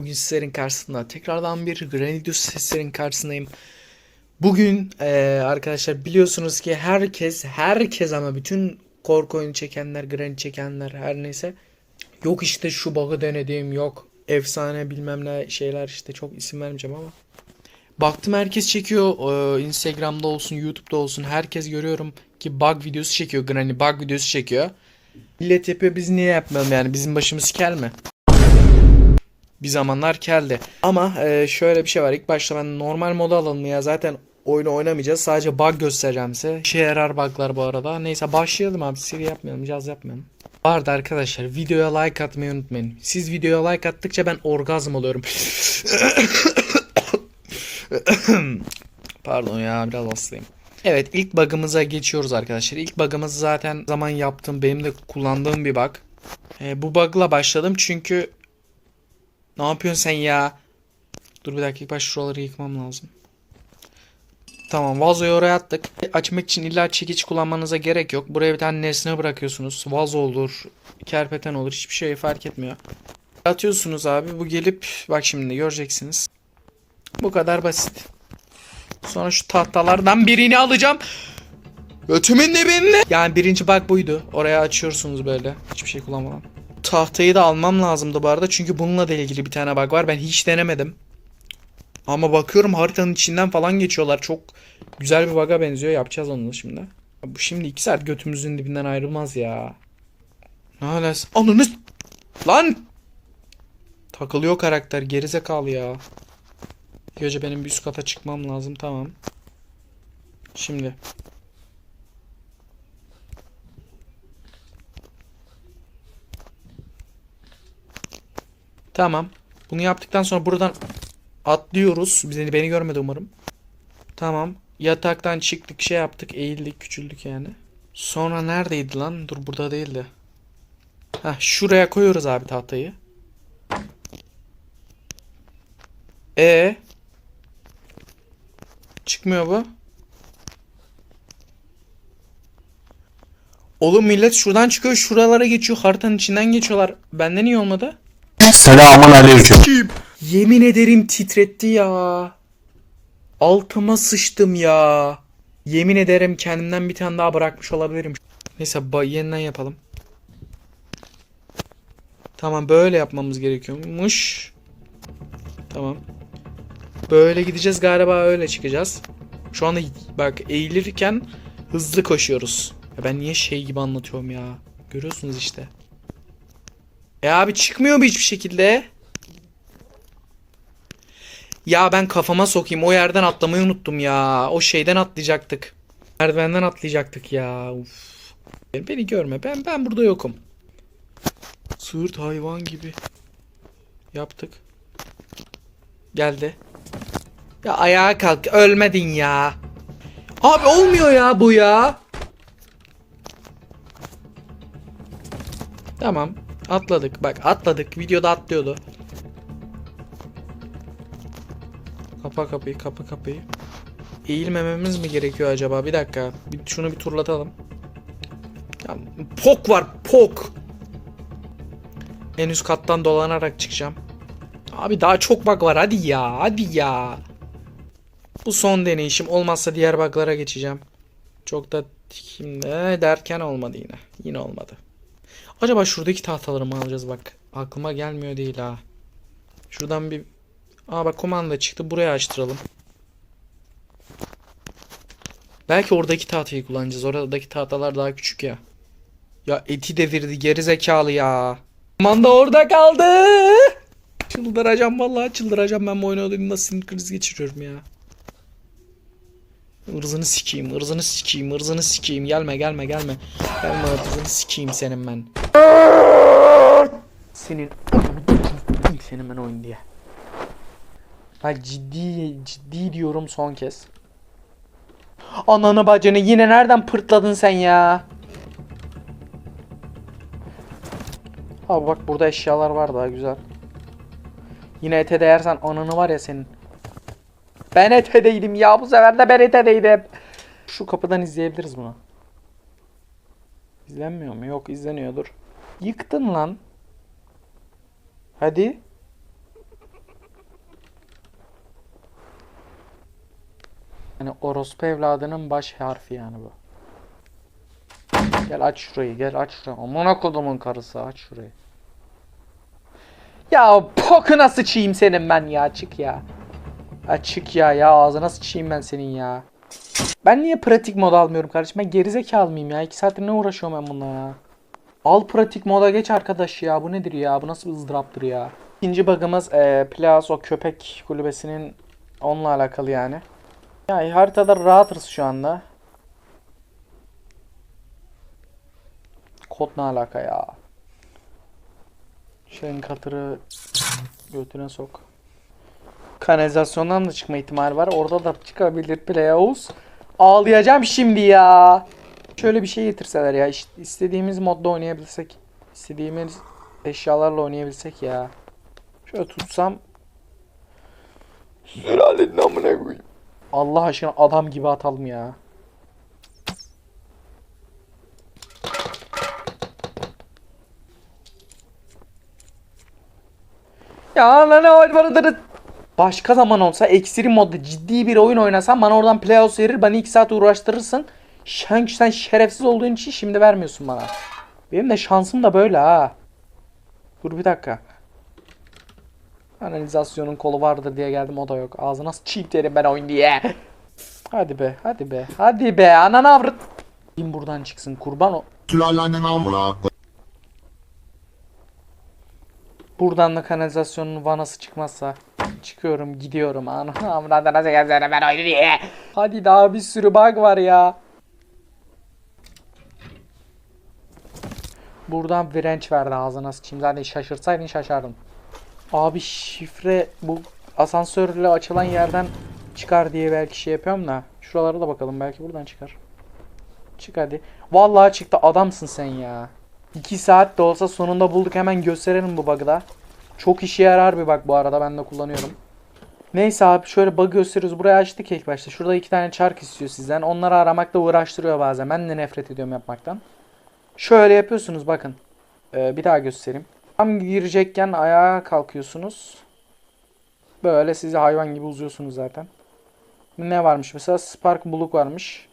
Bugün sizlerin karşısında tekrardan bir Granidius seslerin karşısındayım. Bugün eee, arkadaşlar biliyorsunuz ki herkes herkes ama bütün korku oyunu çekenler, Granny çekenler her neyse yok işte şu bug'ı denedim yok efsane bilmem ne şeyler işte çok isim vermeyeceğim ama Baktım herkes çekiyor. Ee, Instagram'da olsun, YouTube'da olsun herkes görüyorum ki bug videosu çekiyor. Granny bug videosu çekiyor. Millet yapıyor biz niye yapmayalım yani bizim başımız kel mi? Bir zamanlar keldi. Ama e, şöyle bir şey var. İlk başta ben normal moda alalım ya. Zaten oyunu oynamayacağız. Sadece bug göstereceğim size. İşe yarar buglar bu arada. Neyse başlayalım abi. Seri yapmayalım. Caz yapmayalım. Arada arkadaşlar videoya like atmayı unutmayın. Siz videoya like attıkça ben orgazm oluyorum. Pardon ya biraz hastayım. Evet ilk bug'ımıza geçiyoruz arkadaşlar. İlk bug'ımız zaten zaman yaptığım benim de kullandığım bir bug. Ee, bu bug'la başladım çünkü ne yapıyorsun sen ya? Dur bir dakika ilk baş şuraları yıkmam lazım. Tamam vazoyu oraya attık. Açmak için illa çekiç kullanmanıza gerek yok. Buraya bir tane nesne bırakıyorsunuz. Vazo olur, kerpeten olur hiçbir şey fark etmiyor. Atıyorsunuz abi bu gelip bak şimdi göreceksiniz. Bu kadar basit. Sonra şu tahtalardan birini alacağım. Götümün dibinde. Yani birinci bug buydu. Oraya açıyorsunuz böyle. Hiçbir şey kullanmadan. Tahtayı da almam lazımdı bu arada. Çünkü bununla da ilgili bir tane bug var. Ben hiç denemedim. Ama bakıyorum haritanın içinden falan geçiyorlar. Çok güzel bir bug'a benziyor. Yapacağız onu da şimdi. Bu şimdi 2 saat götümüzün dibinden ayrılmaz ya. Ne alası? Ananı... Lan! Takılıyor karakter. Gerizekalı ya. Önce benim bir üst kata çıkmam lazım. Tamam. Şimdi. Tamam. Bunu yaptıktan sonra buradan atlıyoruz. Bizi beni görmedi umarım. Tamam. Yataktan çıktık, şey yaptık, eğildik, küçüldük yani. Sonra neredeydi lan? Dur burada değildi. Heh, şuraya koyuyoruz abi tahtayı. E Çıkmıyor bu. Oğlum millet şuradan çıkıyor, şuralara geçiyor, haritanın içinden geçiyorlar. Benden iyi olmadı. Selamun aleyküm. Yemin ederim titretti ya. Altıma sıçtım ya. Yemin ederim kendimden bir tane daha bırakmış olabilirim. Neyse ba- yeniden yapalım. Tamam böyle yapmamız gerekiyormuş. Tamam. Böyle gideceğiz galiba öyle çıkacağız. Şu anda bak eğilirken hızlı koşuyoruz. Ya ben niye şey gibi anlatıyorum ya. Görüyorsunuz işte. E abi çıkmıyor mu hiçbir şekilde? Ya ben kafama sokayım. O yerden atlamayı unuttum ya. O şeyden atlayacaktık. Merdivenden atlayacaktık ya. Uf. Beni görme. Ben ben burada yokum. Sırt hayvan gibi. Yaptık. Geldi. Ya ayağa kalk. Ölmedin ya. Abi olmuyor ya bu ya. Tamam. Atladık. Bak atladık. Videoda atlıyordu. Kapa kapıyı, kapa kapıyı. Eğilmememiz mi gerekiyor acaba? Bir dakika. Bir, şunu bir turlatalım. Ya, pok var, pok. En üst kattan dolanarak çıkacağım. Abi daha çok bug var. Hadi ya, hadi ya. Bu son deneyişim. Olmazsa diğer bug'lara geçeceğim. Çok da şimdi derken olmadı yine. Yine olmadı. Acaba şuradaki tahtaları mı alacağız bak. Aklıma gelmiyor değil ha. Şuradan bir... Aa bak komanda çıktı. Buraya açtıralım. Belki oradaki tahtayı kullanacağız. Oradaki tahtalar daha küçük ya. Ya eti devirdi geri zekalı ya. Komanda orada kaldı. Çıldıracağım vallahi çıldıracağım ben bu oyunu sinir krizi geçiriyorum ya. Irzını sikeyim, ırzını sikeyim, ırzını sikeyim. Gelme, gelme, gelme. Gelme, ırzını sikeyim senin ben. Senin senin ben oyun diye. Bak ciddi ciddi diyorum son kez. Ananı bacını yine nereden pırtladın sen ya? Abi bak burada eşyalar var daha güzel. Yine ete değersen ananı var ya senin. Ben etedeydim ya. Bu sefer de ben etedeydim. Şu kapıdan izleyebiliriz bunu. İzlenmiyor mu? Yok izleniyordur. Yıktın lan. Hadi. Yani orospu evladının baş harfi yani bu. Gel aç şurayı gel aç şurayı. Amına kodumun karısı aç şurayı. Ya pokuna sıçayım senin ben ya çık ya. Açık ya ya ağzına sıçayım ben senin ya. Ben niye pratik mod almıyorum kardeşim? Ben gerizekalı mıyım ya? 2 saattir ne uğraşıyorum ben bununla ya? Al pratik moda geç arkadaş ya. Bu nedir ya? Bu nasıl ızdıraptır ya? İkinci bug'ımız e, Plaus o köpek kulübesinin onunla alakalı yani. Ya haritada rahatız şu anda. Kod ne alaka ya? Şeyin katırı götüne sok. Kanalizasyondan da çıkma ihtimali var. Orada da çıkabilir Plaus. Ağlayacağım şimdi ya. Şöyle bir şey getirseler ya. istediğimiz modda oynayabilsek. istediğimiz eşyalarla oynayabilsek ya. Şöyle tutsam. Sülalenin amına koyayım. Allah aşkına adam gibi atalım ya. Ya lan ne var Başka zaman olsa eksiri modda ciddi bir oyun oynasam bana oradan playoffs verir beni 2 saat uğraştırırsın. Sen, sen şerefsiz olduğun için şimdi vermiyorsun bana. Benim de şansım da böyle ha. Dur bir dakika. Analizasyonun kolu vardır diye geldim o da yok. Ağzına cheat derim ben oyun diye. Hadi be hadi be hadi be ananı avrat. Bin buradan çıksın kurban o. Buradan da kanalizasyonun vanası çıkmazsa çıkıyorum gidiyorum avradına nasıl gelsene ben oyun diye. Hadi daha bir sürü bug var ya. Buradan direnç verdi ağzına sıçayım. Zaten şaşırsaydın şaşardın. Abi şifre bu asansörle açılan yerden çıkar diye belki şey yapıyorum da. Şuralara da bakalım belki buradan çıkar. Çık hadi. Vallahi çıktı adamsın sen ya. 2 saat de olsa sonunda bulduk hemen gösterelim bu bug'ı da. Çok işe yarar bir bug bu arada ben de kullanıyorum. Neyse abi şöyle bug gösteriyoruz. Burayı açtık ilk başta. Şurada iki tane çark istiyor sizden. Onları aramakta uğraştırıyor bazen. Ben de nefret ediyorum yapmaktan. Şöyle yapıyorsunuz bakın. Ee, bir daha göstereyim. Tam girecekken ayağa kalkıyorsunuz. Böyle sizi hayvan gibi uzuyorsunuz zaten. Ne varmış mesela Spark Buluk varmış.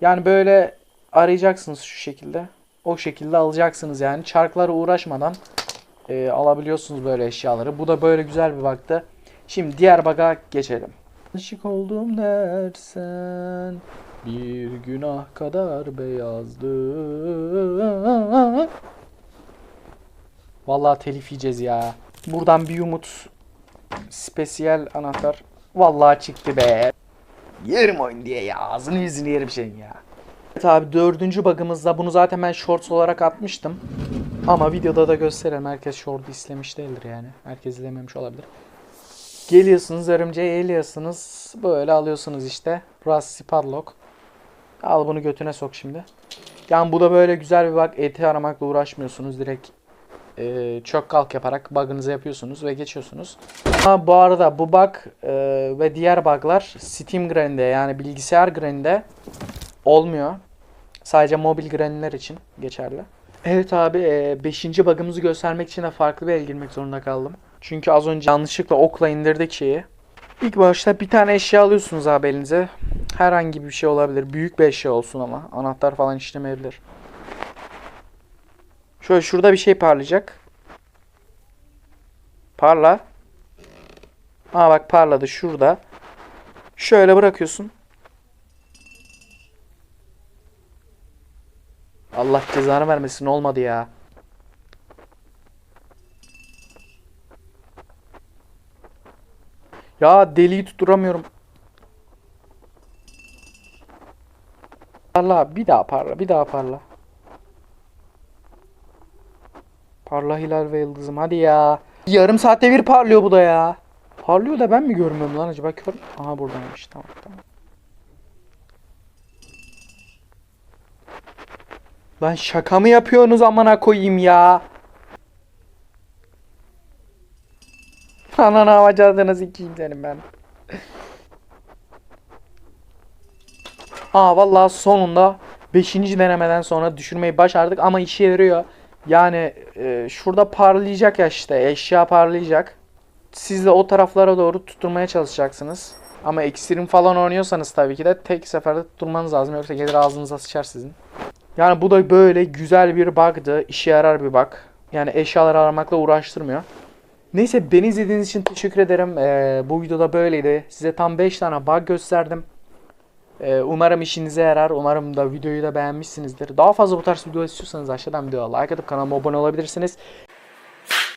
Yani böyle arayacaksınız şu şekilde. O şekilde alacaksınız yani. Çarklara uğraşmadan e, alabiliyorsunuz böyle eşyaları. Bu da böyle güzel bir baktı. Şimdi diğer baga geçelim. Aşık oldum dersen bir günah kadar beyazdı. Vallahi telif yiyeceğiz ya. Buradan bir umut spesiyel anahtar. Vallahi çıktı be. Yerim oyun diye ya. Ağzını yüzünü yerim şeyin ya. Evet abi dördüncü bug'ımızda bunu zaten ben shorts olarak atmıştım. Ama videoda da gösterelim. Herkes short'u izlemiş değildir yani. Herkes izlememiş olabilir. Geliyorsunuz örümceği eliyorsunuz. Böyle alıyorsunuz işte. Rusty Padlock. Al bunu götüne sok şimdi. Yani bu da böyle güzel bir bak. Eti aramakla uğraşmıyorsunuz. Direkt e, çök kalk yaparak bug'ınızı yapıyorsunuz ve geçiyorsunuz. Ama bu arada bu bug e, ve diğer bug'lar Steam Grand'de yani bilgisayar Grand'de olmuyor. Sadece mobil Grand'ler için geçerli. Evet abi 5. bug'ımızı göstermek için de farklı bir el girmek zorunda kaldım. Çünkü az önce yanlışlıkla okla indirdik şeyi. İlk başta bir tane eşya alıyorsunuz abi elinize. Herhangi bir şey olabilir. Büyük bir eşya olsun ama. Anahtar falan işlemeyebilir. Şöyle şurada bir şey parlayacak. Parla. Aa bak parladı şurada. Şöyle bırakıyorsun. Allah cezanı vermesin olmadı ya. Ya deliği tutturamıyorum. Parla bir daha parla bir daha parla. Parla hilal ve yıldızım hadi ya. Yarım saatte bir parlıyor bu da ya. Parlıyor da ben mi görmüyorum lan acaba kör? Aha buradaymış tamam tamam. Lan şaka mı yapıyorsunuz amına koyayım ya? Ananı avacadığını sikeyim senin ben. Aa vallahi sonunda 5. denemeden sonra düşürmeyi başardık ama işe yarıyor. Yani e, şurada parlayacak ya işte eşya parlayacak. Siz de o taraflara doğru tutturmaya çalışacaksınız. Ama ekstrem falan oynuyorsanız tabii ki de tek seferde tutturmanız lazım. Yoksa gelir ağzınıza sıçar sizin. Yani bu da böyle güzel bir bug'dı. İşe yarar bir bug. Yani eşyaları aramakla uğraştırmıyor. Neyse beni izlediğiniz için teşekkür ederim. Ee, bu videoda böyleydi. Size tam 5 tane bug gösterdim. Ee, umarım işinize yarar. Umarım da videoyu da beğenmişsinizdir. Daha fazla bu tarz video istiyorsanız aşağıdan videoya like atıp kanalıma abone olabilirsiniz.